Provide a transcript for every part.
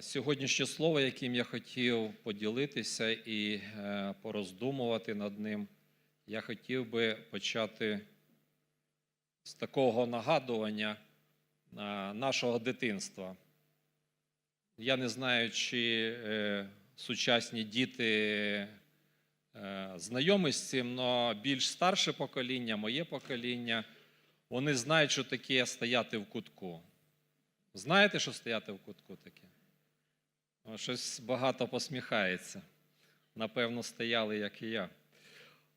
Сьогоднішнє слово, яким я хотів поділитися і е, пороздумувати над ним, я хотів би почати з такого нагадування е, нашого дитинства. Я не знаю, чи е, сучасні діти знайомі з цим, але більш старше покоління, моє покоління, вони знають, що таке стояти в кутку. Знаєте, що стояти в кутку таке? Щось багато посміхається. Напевно, стояли, як і я.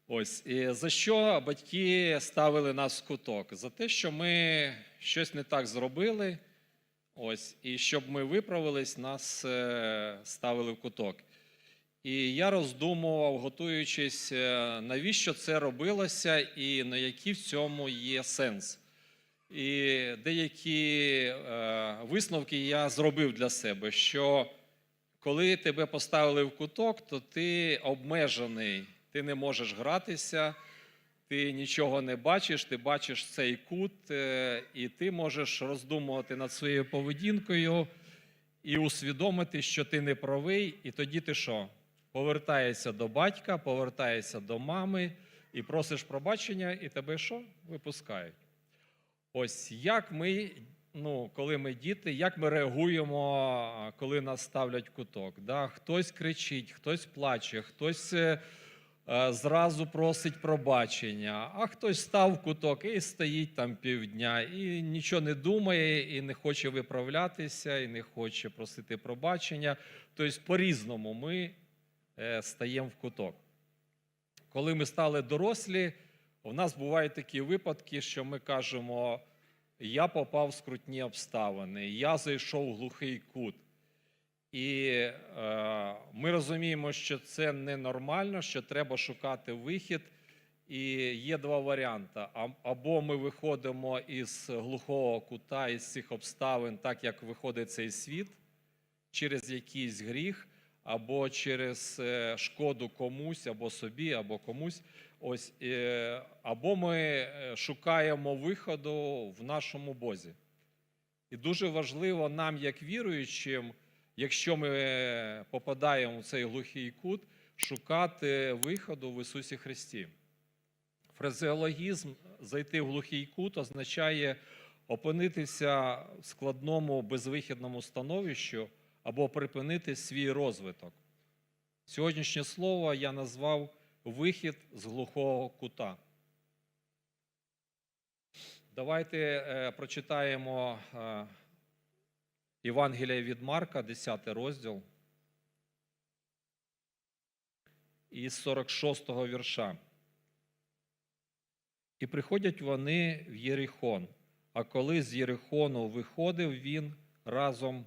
Ось. І за що батьки ставили нас в куток? За те, що ми щось не так зробили. Ось, і щоб ми виправились, нас е, ставили в куток. І я роздумував, готуючись, е, навіщо це робилося і на який в цьому є сенс. І деякі е, висновки я зробив для себе, що коли тебе поставили в куток, то ти обмежений, ти не можеш гратися, ти нічого не бачиш, ти бачиш цей кут, е, і ти можеш роздумувати над своєю поведінкою і усвідомити, що ти не правий, і тоді ти що? Повертаєшся до батька, повертаєшся до мами і просиш пробачення, і тебе що? Випускають. Ось як ми, ну, коли ми діти, як ми реагуємо, коли нас ставлять в куток. Да? Хтось кричить, хтось плаче, хтось е, е, зразу просить пробачення, а хтось став в куток і стоїть там півдня, і нічого не думає, і не хоче виправлятися, і не хоче просити пробачення. Тобто, по-різному ми е, стаємо в куток. Коли ми стали дорослі, у нас бувають такі випадки, що ми кажемо: я попав в скрутні обставини, я зайшов в глухий кут. І е, ми розуміємо, що це ненормально, що треба шукати вихід. І є два варіанти: або ми виходимо із глухого кута, із цих обставин, так як виходить цей світ, через якийсь гріх, або через е, шкоду комусь, або собі, або комусь. Ось, е, або ми е, шукаємо виходу в нашому Бозі. І дуже важливо нам, як віруючим, якщо ми е, попадаємо в цей глухий кут, шукати виходу в Ісусі Христі. Фразеологізм зайти в глухий кут означає опинитися в складному безвихідному становищі або припинити свій розвиток. Сьогоднішнє слово я назвав вихід з глухого кута. Давайте е, прочитаємо е, Євангелія від Марка, 10 розділ, із 46-го вірша. І приходять вони в Єрихон. А коли з Єрихону виходив він разом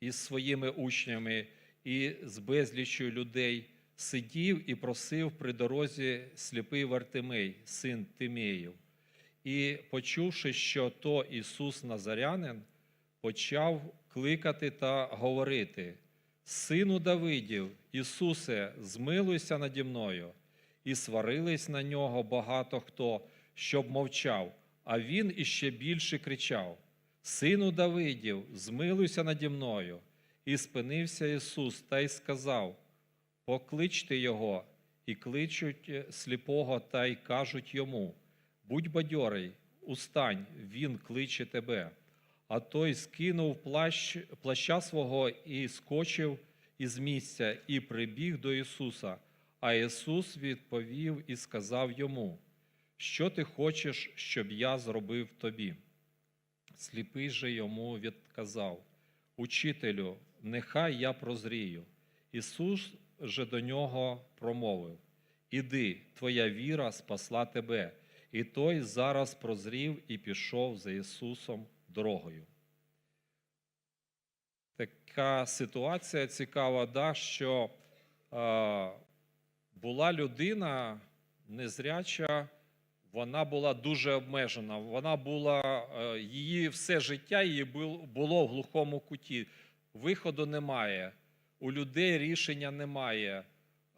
із своїми учнями і з безліччю людей, сидів і просив при дорозі сліпий Вартимей, син Тимеїв. І, почувши, що то Ісус Назарянин, почав кликати та говорити: Сину Давидів, Ісусе, змилуйся наді мною. І сварились на нього багато хто, щоб мовчав, а він іще більше кричав: Сину Давидів, змилуйся наді мною. І спинився Ісус та й сказав: Покличте його, і кличуть сліпого, та й кажуть йому: Будь бадьорий, устань, він кличе тебе. А той скинув плащ, плаща свого і скочив із місця, і прибіг до Ісуса. А Ісус відповів і сказав йому: Що ти хочеш, щоб я зробив тобі? Сліпий же йому відказав: Учителю, нехай я прозрію. Ісус же до нього промовив: Іди, твоя віра спасла тебе. І той зараз прозрів і пішов за Ісусом дорогою. Така ситуація цікава, да, що е, була людина незряча, вона була дуже обмежена. Вона була, е, її все життя її було в глухому куті. Виходу немає, у людей рішення немає,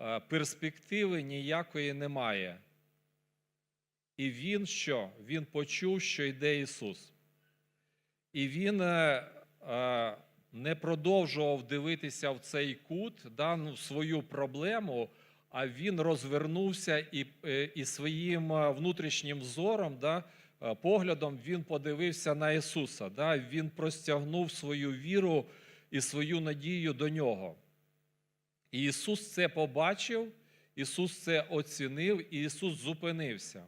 е, перспективи ніякої немає. І він що? Він почув, що йде Ісус. І він е, е, не продовжував дивитися в цей кут, да, ну, свою проблему, а він розвернувся і, і своїм внутрішнім зором, да, поглядом він подивився на Ісуса. Да, він простягнув свою віру і свою надію до нього. І Ісус це побачив, Ісус це оцінив, і Ісус зупинився.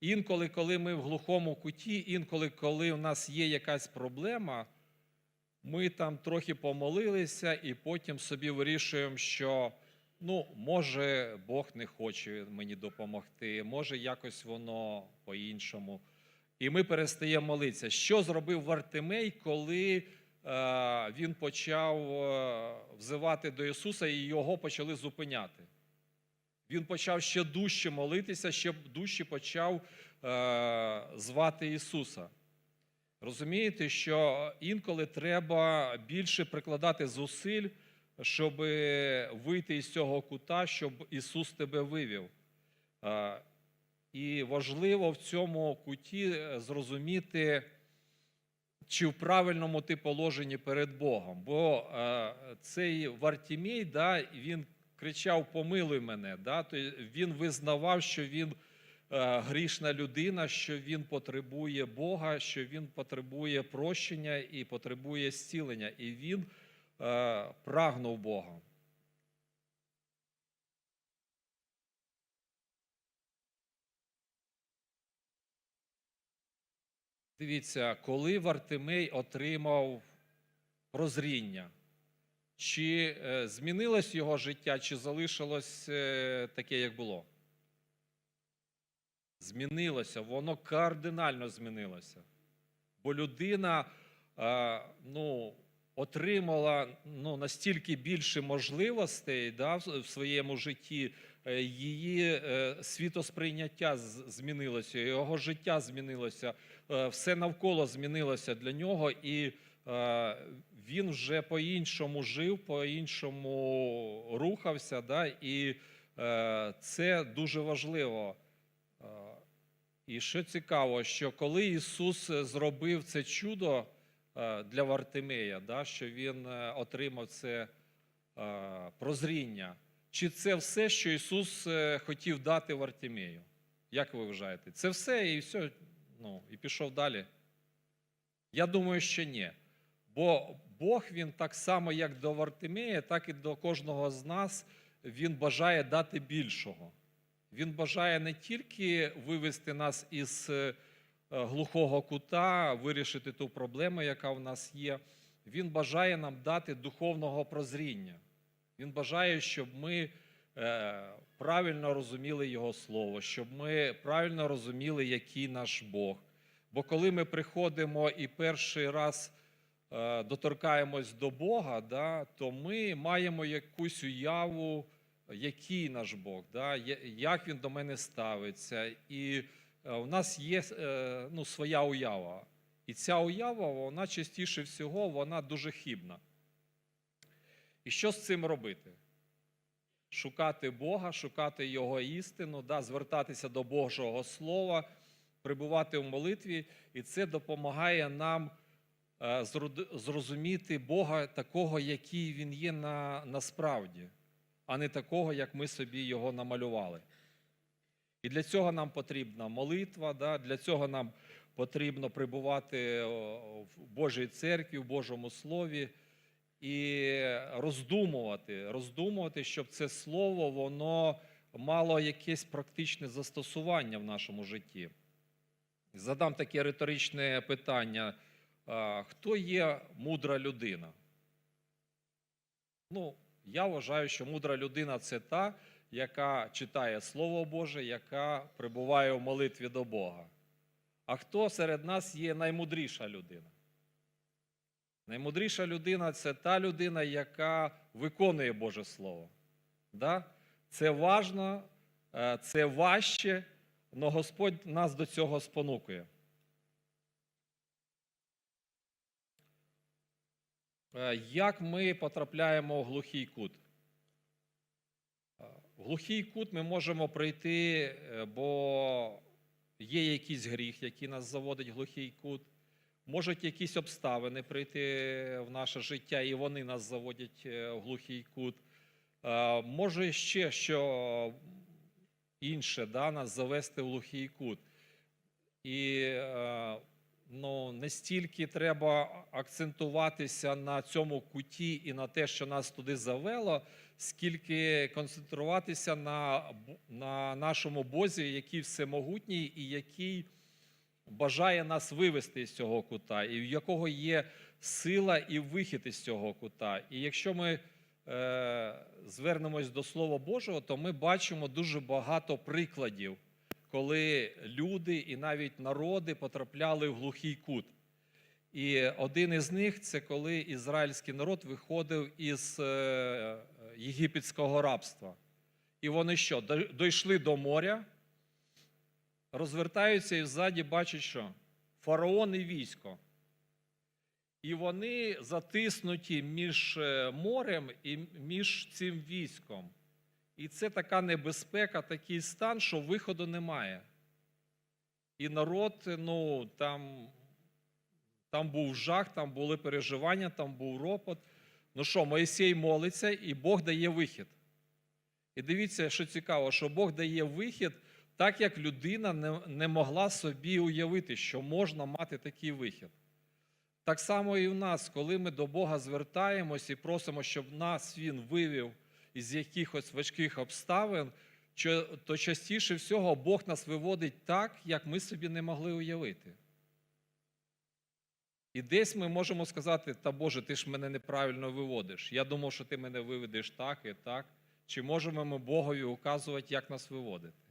Інколи, коли ми в глухому куті, інколи, коли в нас є якась проблема, ми там трохи помолилися і потім собі вирішуємо, що ну, може Бог не хоче мені допомогти, може якось воно по-іншому. І ми перестаємо молитися. Що зробив Вартимей, коли він почав е, взивати до Ісуса і його почали зупиняти? Він почав ще дужче молитися, ще дужче почав е, звати Ісуса. Розумієте, що інколи треба більше прикладати зусиль, щоб вийти із цього кута, щоб Ісус тебе вивів. Е, І важливо в цьому куті е, зрозуміти, чи в правильному ти положенні перед Богом. Бо е, цей Вартімій, да, він кричав: Помилуй мене. Да? Тобто він визнавав, що він е, грішна людина, що він потребує Бога, що він потребує прощення і потребує зцілення. І він е, прагнув Бога. Дивіться, коли Вартимей отримав прозріння, чи е, змінилось його життя, чи залишилось е, таке, як було? Змінилося, воно кардинально змінилося. Бо людина е, ну, отримала ну, настільки більше можливостей да, в своєму житті, її е, світосприйняття змінилося, його життя змінилося, е, все навколо змінилося для нього, і е, він вже по-іншому жив, по-іншому рухався. Да, і е, це дуже важливо. Е, І що цікаво, що коли Ісус зробив це чудо е, для Вартимея, да, що Він е, отримав це е, прозріння, чи це все, що Ісус е, хотів дати Вартимею? Як ви вважаєте? Це все і все, ну, і пішов далі? Я думаю, що ні. Бо Бог він так само, як до Вартимея, так і до кожного з нас, Він бажає дати більшого. Він бажає не тільки вивести нас із е, глухого кута, вирішити ту проблему, яка в нас є. Він бажає нам дати духовного прозріння. Він бажає, щоб ми е, правильно розуміли Його Слово, щоб ми правильно розуміли, який наш Бог. Бо коли ми приходимо і перший раз е, доторкаємось до Бога, да, то ми маємо якусь уяву, який наш Бог, да, як Він до мене ставиться. І е, у нас є ну, своя уява. І ця уява, вона частіше всього, вона дуже хибна. І що з цим робити? Шукати Бога, шукати Його істину, да, звертатися до Божого Слова, прибувати в молитві, і це допомагає нам е, зрозуміти Бога такого, який Він є на, насправді, а не такого, як ми собі його намалювали. І для цього нам потрібна молитва, да? для цього нам потрібно прибувати в Божій церкві, в Божому Слові і роздумувати, роздумувати, щоб це слово воно мало якесь практичне застосування в нашому житті. Задам таке риторичне питання: хто є мудра людина? Ну, я вважаю, що мудра людина це та, яка читає Слово Боже, яка прибуває в молитві до Бога. А хто серед нас є наймудріша людина? Наймудріша людина це та людина, яка виконує Боже Слово. Да? Це важно, е, це важче, але Господь нас до цього спонукує. Е, Як ми потрапляємо в глухий кут? Е, В глухий кут ми можемо прийти, бо є якийсь гріх, який нас заводить в глухий кут. Можуть якісь обставини прийти в наше життя, і вони нас заводять е, в глухий кут. Е, Може ще що інше да, нас завести в глухий кут. І е, ну, не стільки треба акцентуватися на цьому куті і на те, що нас туди завело, скільки концентруватися на, на нашому Бозі, який всемогутній і який бажає нас вивести з цього кута, і в якого є сила і вихід із цього кута. І якщо ми е, звернемось до Слова Божого, то ми бачимо дуже багато прикладів, коли люди і навіть народи потрапляли в глухий кут. І один із них це коли ізраїльський народ виходив із е, єгипетського рабства. І вони що? Дійшли до моря, розвертаються і ззаді бачать, що фараон і військо. І вони затиснуті між е, морем і між цим військом. І це така небезпека, такий стан, що виходу немає. І народ, ну там, там був жах, там були переживання, там був ропот. Ну що, Моїсей молиться, і Бог дає вихід. І дивіться, що цікаво, що Бог дає вихід, так як людина не, не могла собі уявити, що можна мати такий вихід. Так само і в нас, коли ми до Бога звертаємось і просимо, щоб нас Він вивів із якихось важких обставин, то частіше всього Бог нас виводить так, як ми собі не могли уявити. І десь ми можемо сказати, та Боже, ти ж мене неправильно виводиш. Я думав, що ти мене виведеш так і так. Чи можемо ми Богові указувати, як нас виводити?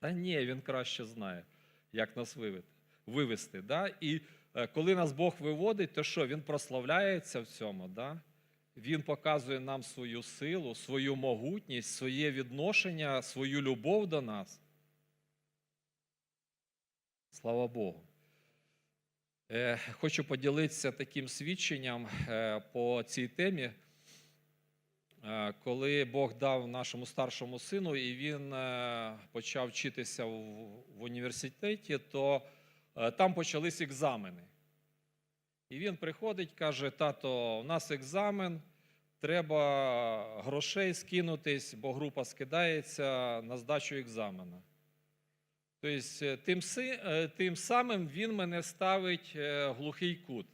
Та ні, він краще знає, як нас вивести. да? І е, коли нас Бог виводить, то що? Він прославляється в цьому. Да? Він показує нам свою силу, свою могутність, своє відношення, свою любов до нас. Слава Богу. Е, Хочу поділитися таким свідченням е, по цій темі. Е, Коли Бог дав нашому старшому сину, і він е, почав вчитися в університеті, то е, там почались екзамени. І він приходить, каже: тато, у нас екзамен, треба грошей скинутись, бо група скидається на здачу екзамена. Тобто, тим, тим самим він мене ставить глухий кут.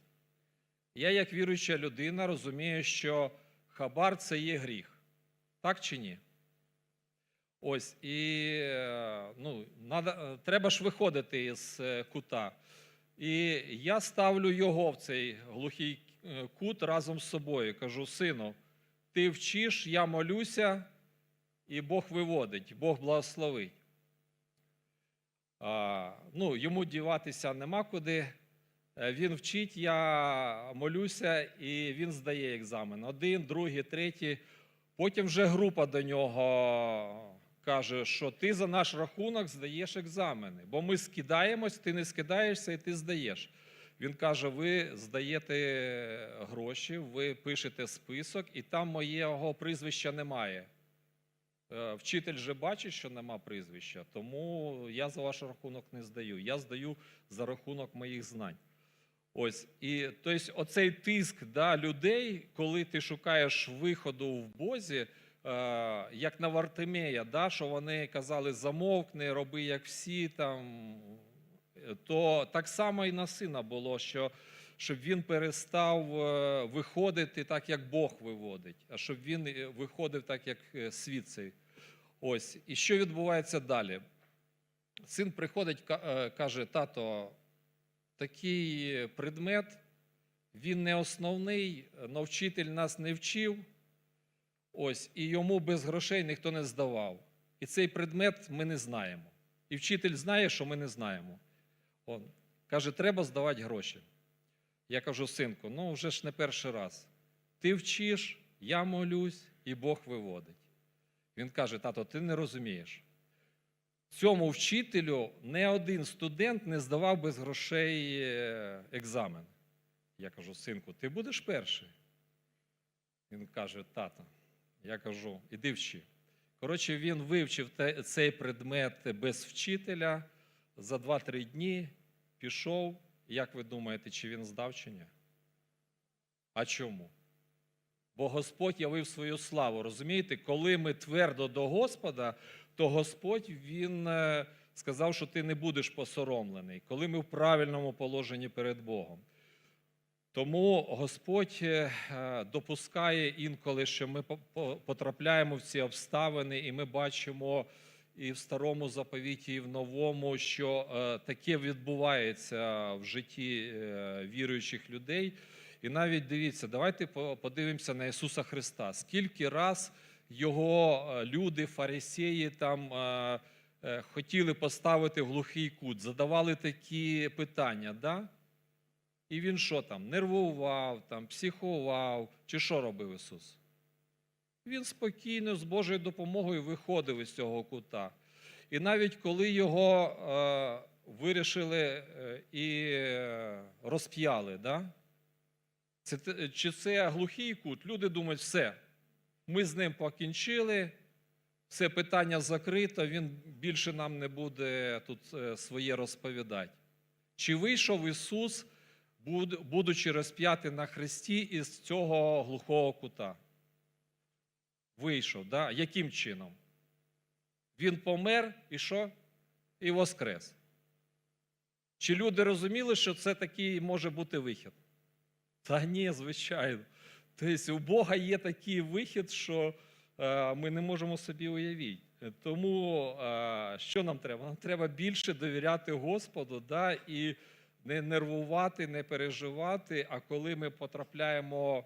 Я, як віруюча людина, розумію, що хабар це є гріх. Так чи ні? Ось, і е, ну, надо, е, треба ж виходити із е, кута. І я ставлю його в цей глухий кут разом з собою. Кажу: сину, ти вчиш, я молюся, і Бог виводить, Бог благословить. А, ну, йому діватися нема куди. Е, Він вчить, я молюся, і він здає екзамен. Один, другий, третій. Потім вже група до нього каже, що ти за наш рахунок здаєш екзамени, бо ми скидаємось, ти не скидаєшся і ти здаєш. Він каже: ви здаєте гроші, ви пишете список, і там моєго прізвища немає. Е, Вчитель же бачить, що нема прізвища, тому я за ваш рахунок не здаю. Я здаю за рахунок моїх знань. Ось, і тобто, оцей тиск да, людей, коли ти шукаєш виходу в Бозі, е, як на Вартимея, да, що вони казали замовкни, роби як всі там, е, то так само і на сина було, що щоб він перестав е, виходити так, як Бог виводить, а щоб він виходив так, як світ цей. Ось. І що відбувається далі? Син приходить, каже: тато, такий предмет, він не основний, але вчитель нас не вчив. Ось, і йому без грошей ніхто не здавав. І цей предмет ми не знаємо. І вчитель знає, що ми не знаємо. Он, каже, треба здавати гроші. Я кажу, синку, ну вже ж не перший раз. Ти вчиш, я молюсь, і Бог виводить. Він каже: тато, ти не розумієш. Цьому вчителю не один студент не здавав без грошей е, екзамен. Я кажу, синку, ти будеш перший. Він каже, тато. Я кажу, іди вчи. Коротше, він вивчив цей предмет без вчителя за 2-3 дні, пішов Як ви думаєте, чи він здав чи ні? А чому? Бо Господь явив свою славу. Розумієте, коли ми твердо до Господа, то Господь Він е, сказав, що ти не будеш посоромлений, коли ми в правильному положенні перед Богом. Тому Господь е, е, допускає інколи, що ми по- по- потрапляємо в ці обставини, і ми бачимо і в старому заповіті, і в новому, що таке відбувається в житті віруючих людей. І навіть дивіться, давайте подивимося на Ісуса Христа. Скільки раз його е, люди, фарисеї, там е, е, хотіли поставити в глухий кут, задавали такі питання, да? І він що там? Нервував, там, психував, чи що робив Ісус? Він спокійно з Божою допомогою виходив із цього кута. І навіть коли його е, вирішили е, і розп'яли, да? це, чи це глухий кут? Люди думають, все, ми з ним покінчили, все питання закрито, він більше нам не буде тут е, своє розповідати. Чи вийшов Ісус, будучи розп'ятий на хресті із цього глухого кута? Вийшов, да? яким чином? Він помер і що? І воскрес. Чи люди розуміли, що це такий може бути вихід? Та ні, звичайно. Тобто у Бога є такий вихід, що е, ми не можемо собі уявити. Тому е, що нам треба? Нам треба більше довіряти Господу да, і не нервувати, не переживати, а коли ми потрапляємо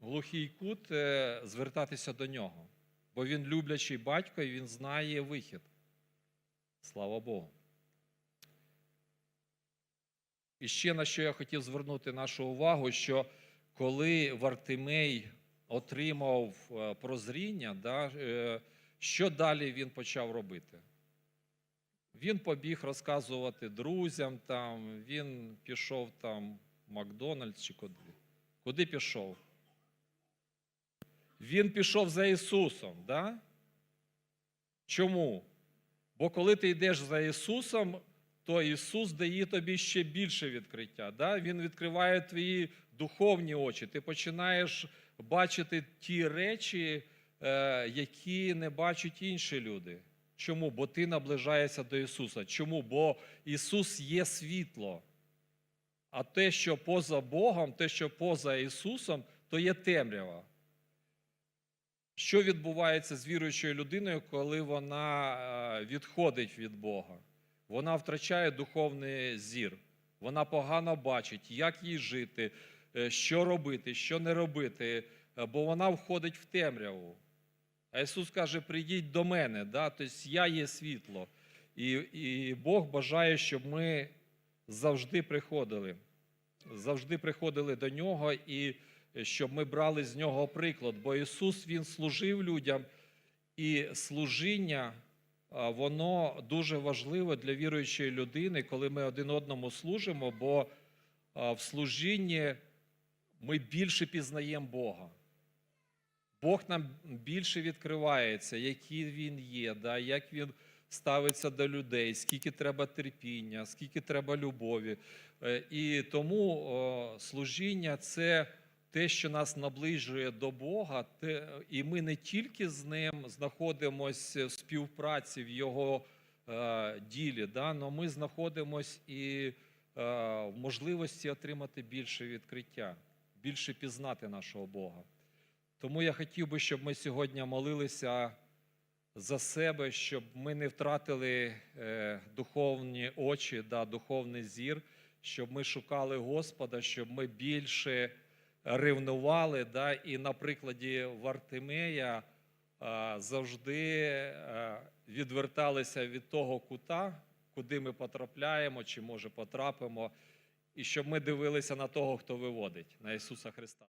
в глухий кут, е, звертатися до нього. Бо він люблячий батько і він знає вихід. Слава Богу. І ще на що я хотів звернути нашу увагу, що коли Вартимей отримав е, прозріння, да, е, що далі він почав робити? Він побіг розказувати друзям, там, він пішов там в Макдональдс чи куди. Куди пішов? Він пішов за Ісусом. Да? Чому? Бо коли ти йдеш за Ісусом, то Ісус дає тобі ще більше відкриття. Да? Він відкриває твої духовні очі. Ти починаєш бачити ті речі, е, які не бачать інші люди. Чому? Бо ти наближаєшся до Ісуса. Чому? Бо Ісус є світло. А те, що поза Богом, те, що поза Ісусом, то є темрява. Що відбувається з віруючою людиною, коли вона е, відходить від Бога? Вона втрачає духовний зір, вона погано бачить, як їй жити, е, що робити, що не робити, е, бо вона входить в темряву. А Ісус каже: прийдіть до мене, да? тобто я є світло. І, і Бог бажає, щоб ми завжди приходили, завжди приходили до нього і щоб ми брали з нього приклад. Бо Ісус Він служив людям, і служіння воно дуже важливе для віруючої людини, коли ми один одному служимо, бо в служінні ми більше пізнаємо Бога. Бог нам більше відкривається, який Він є, да, як Він ставиться до людей, скільки треба терпіння, скільки треба любові. Е, І тому служіння це те, що нас наближує до Бога, те, і ми не тільки з ним знаходимося в співпраці в Його е, ділі, да, але ми знаходимося і е, в можливості отримати більше відкриття, більше пізнати нашого Бога. Тому я хотів би, щоб ми сьогодні молилися за себе, щоб ми не втратили е, духовні очі, да, духовний зір, щоб ми шукали Господа, щоб ми більше ревнували. Да, і на прикладі Вартимея е, завжди е, відверталися від того кута, куди ми потрапляємо, чи може потрапимо, і щоб ми дивилися на того, хто виводить, на Ісуса Христа.